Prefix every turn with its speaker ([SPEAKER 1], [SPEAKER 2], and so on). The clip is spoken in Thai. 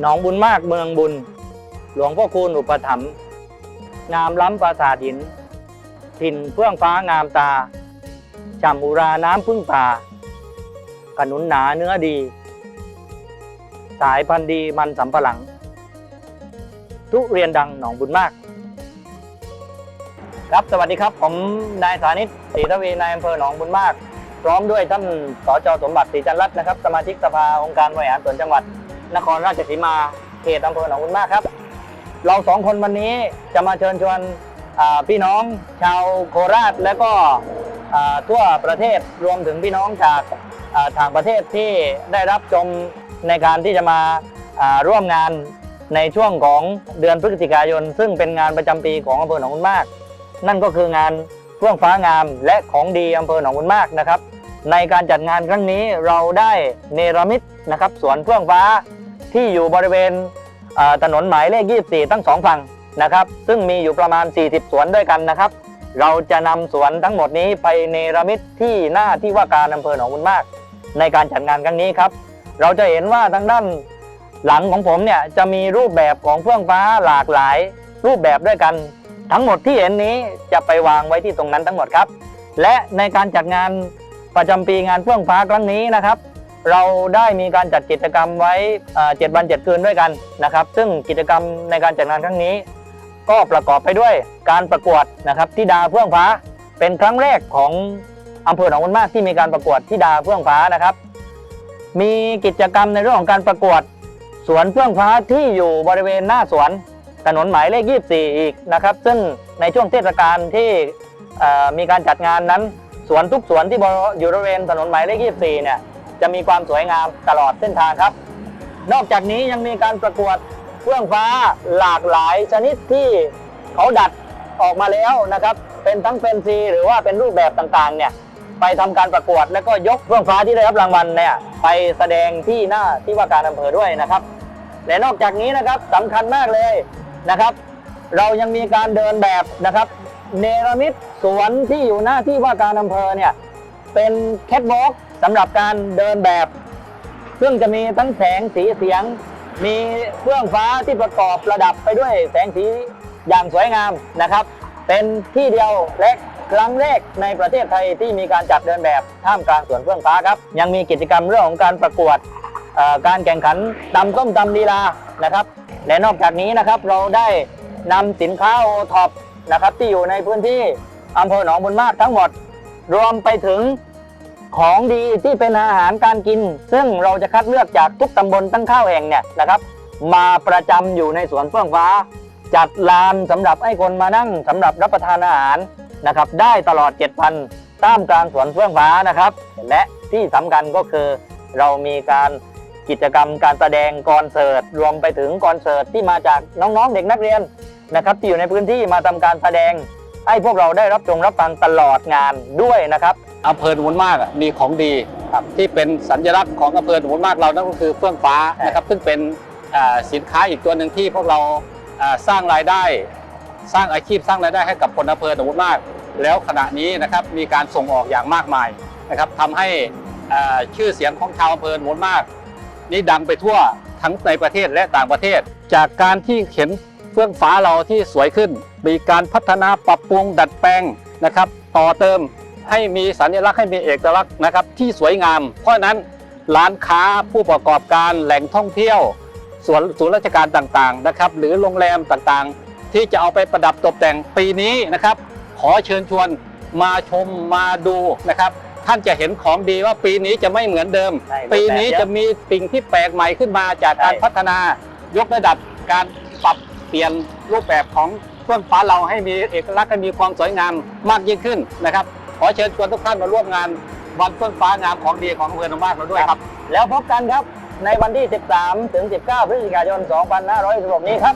[SPEAKER 1] หนองบุญมากเมืองบุญ หลวงพ่อคูณอุปถัมภ์งามล้ำปราสาทหิน ถิ่นเฟื่องฟ้างามตาจำอุราน้ำพึ่งป่าขนุนหนาเนื้อดี สายพันธุ์ดีมันสำปะหลัง ทุเรียนดังหนองบุญมาก ครับสวัสดีครับ ผมนายสานิตศรีทวีนายอำเภอหนองบุญมาก พร้อมด้วยท่านสจสมบัติศรีจันรัตน์นะครับ สมาชิกสภาองค์การบริหารส่วนจังหวัด นครราชสีมาเขตอำเภอหนองบุญมากครับ เราสองคนวันนี้จะมาเชิญชวนพี่น้องชาวโคราชและก็ทั่วประเทศรวมถึงพี่น้องจากอ่าต่างประเทศที่ได้รับชมในการที่จะมาอ่าร่วมงานในช่วงของเดือนพฤศจิกายน ซึ่งเป็นงานประจำปีของอำเภอหนองบุญมาก นั่นก็คืองานเฟื่องฟ้างามและของดีอำเภอหนองบุญมากนะครับ ในการจัดงานครั้งนี้เราได้เนรมิตนะครับสวนเฟื่องฟ้า ที่อยู่บริเวณถนนหมายเลข 24 ทั้งสองฝั่งนะครับ ซึ่งมีอยู่ประมาณ 40 สวนด้วยกันนะครับ เราจะนำสวนทั้งหมดนี้ไปเนรมิตที่หน้าที่ว่าการอำเภอหนองบุญมาก ในการจัดงานครั้งนี้ครับ เราจะเห็นว่าทางด้านหลังของผมเนี่ยจะมีรูปแบบของเฟื่องฟ้าหลากหลาย รูปแบบด้วยกัน ทั้งหมดที่เห็นนี้จะไปวางไว้ที่ตรงนั้นทั้งหมดครับ และในการจัดงานประจำปีงานเฟื่องฟ้าครั้งนี้นะครับ เราได้มีการจัดกิจกรรมไว้เอ่อ7วัน7คืนด้วยกันนะครับ ซึ่งกิจกรรมในการจัดงานครั้งนี้ ก็ประกอบไปด้วยการประกวดนะครับที่ดาเฟื่องฟ้าเป็นครั้งแรกของอำเภอหนองบุญมากที่มีการประกวดที่ดาเฟื่องฟ้านะครับ มีกิจกรรมในเรื่องของการประกวดสวนเฟื่องฟ้าที่อยู่บริเวณหน้าสวนถนนหมายเลข 24 อีกนะครับ ซึ่งในช่วงเทศกาลที่มีการจัดงานนั้นสวนทุกสวนที่อยู่บริเวณถนนหมายเลข 24 เนี่ย จะมีความสวยงามตลอดเส้นทางครับ นอกจากนี้ยังมีการประกวดเฟื่องฟ้าหลากหลายชนิดที่เขาดัดออกมาแล้วนะครับ เป็นทั้งเป็นซีหรือว่าเป็นรูปแบบต่างๆเนี่ยไปทำการประกวดแล้วก็ยกเฟื่องฟ้าที่ได้รับรางวัลเนี่ยไปแสดงที่หน้าที่ว่าการอำเภอด้วยนะครับ และนอกจากนี้นะครับสำคัญมากเลยนะครับ เรายังมีการเดินแบบนะครับ เนรมิตสวนที่อยู่หน้าที่ว่าการอำเภอเนี่ย เป็นแคทวอล์กสำหรับการเดินแบบ ซึ่งจะมีทั้งแสงสีเสียง มีเครื่องฟ้าที่ประกอบระดับไปด้วยแสงสีอย่างสวยงามนะครับ เป็นที่เดียวและครั้งแรกในประเทศไทยที่มีการจัดเดินแบบท่ามกลางสวนเฟื่องฟ้าครับ ยังมีกิจกรรมเรื่องของการประกวดการแข่งขันตำส้มตำลีลานะครับ และนอกจากนี้นะครับเราได้นำสินค้าโอท็อปนะครับที่อยู่ในพื้นที่อำเภอหนองบุญมากทั้งหมด รวมไปถึงของดีที่เป็นอาหารการกิน ซึ่งเราจะคัดเลือกจากทุกตำบลตั้งข้าวแห่งเนี่ยนะครับ มาประจำอยู่ในสวนเฟื่องฟ้า จัดลานสำหรับให้คนมานั่งสำหรับรับประทานอาหารนะครับ ได้ตลอด 7 วันท่ามกลางสวนเฟื่องฟ้านะครับ และที่สำคัญก็คือเรามีการกิจกรรมการแสดงคอนเสิร์ตรวมไปถึงคอนเสิร์ตที่มาจากน้องๆเด็กนักเรียนนะครับที่อยู่ในพื้นที่มาทำการแสดง ให้พวกเราได้รับชมรับฟังตลอดงานด้วยนะครับ
[SPEAKER 2] อำเภอหนุนมากอะมีของดี
[SPEAKER 1] ครับ
[SPEAKER 2] ที่เป็นสัญลักษณ์ของอำเภอหนุนมากเรานั่นก็คือเฟื่องฟ้า
[SPEAKER 1] ใช่
[SPEAKER 2] นะครับซึ่งเป็นอ่าสินค้าอีกตัวหนึ่งที่พวกเราอ่าสร้างรายได้ สร้างอาชีพสร้างรายได้ให้กับคนอำเภอหนุนมาก แล้วขณะนี้นะครับมีการส่งออกอย่างมากมายนะครับทำให้อ่าชื่อเสียงของชาวอำเภอหนุนมาก นี่ดังไปทั่วทั้งในประเทศและต่างประเทศ จากการที่เห็น เฟื่องฟ้าเราที่สวยขึ้น มีการพัฒนาปรับปรุงดัดแปลงนะครับ ต่อเติมให้มีสัญลักษณ์ให้มีเอกลักษณ์นะครับที่สวยงาม เพราะฉะนั้นร้านค้าผู้ประกอบการแหล่งท่องเที่ยวส่วนศูนย์ราชการต่างๆนะครับหรือโรงแรมต่างๆ ที่จะเอาไปประดับตกแต่งปีนี้นะครับ ขอเชิญชวนมาชมมาดูนะครับ ท่านจะเห็นของดีว่าปีนี้จะไม่เหมือนเดิม
[SPEAKER 1] ใช่
[SPEAKER 2] ปีนี้
[SPEAKER 1] รูปแบบเยอะ
[SPEAKER 2] จะมีสิ่งที่แปลกใหม่ขึ้นมาจากการ
[SPEAKER 1] ใช่
[SPEAKER 2] พัฒนายกระดับการปรับ เปลี่ยนรูปแบบของเฟื่องฟ้าเราให้มีเอกลักษณ์ให้มีความสวยงามมากยิ่งขึ้นนะครับ ขอเชิญชวนทุกท่านมาร่วมงานวันเฟื่องฟ้างามของดีของอำเภอหนองมากเราด้วยครับ
[SPEAKER 1] แล้วพบกันครับในวันที่ 13 ถึง 19 พฤศจิกายน 2566 นี้ครับ